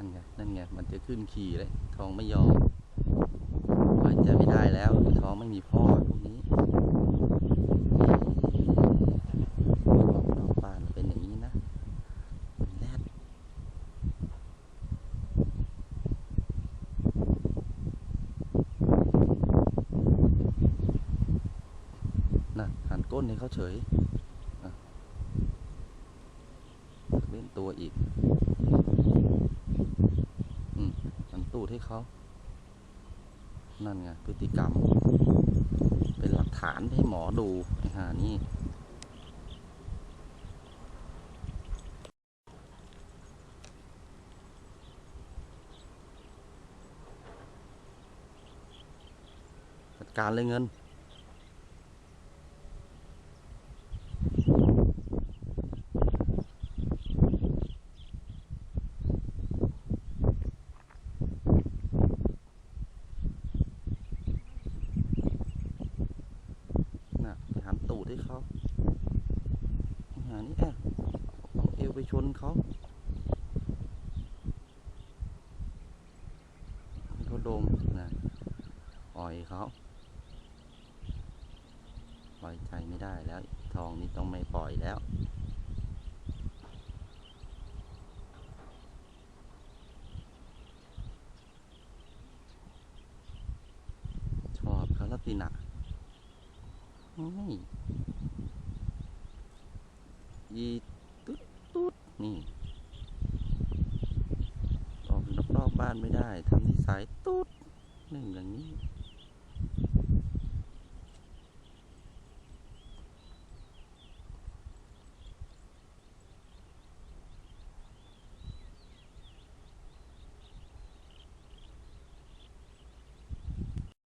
ั่นไงมันจะขึ้นขี่เลยท้องไม่ยอมปล่อยใจไม่ได้แล้วท้องไม่มีพ่อพวกนี้นอกบ้นเป็นอย่างนี้นะเป็นแรดน่ะหันก้นให้เขาเฉยเล่นตัวอีก หันตูดให้เขา นั่นไงพฤติกรรม เป็นหลักฐานให้หมอดูไอ้ห่านี่จัดการเลยเงิน น่ะไปหันตู ดให้เขาหานี่แอบเอาเอวไปชนเขาเขาดมนะปล่อยเขาปล่อยใจไม่ได้แล้ว ทองนี้ต้องไม่ปล่อยแล้วชอบเขาลัตินะ ยีตุ๊ดตุ๊ดนี่ ออกนอกนอกบ้านไม่ได้ทำนิสัยตุ๊ดหนึ่งอย่างนี้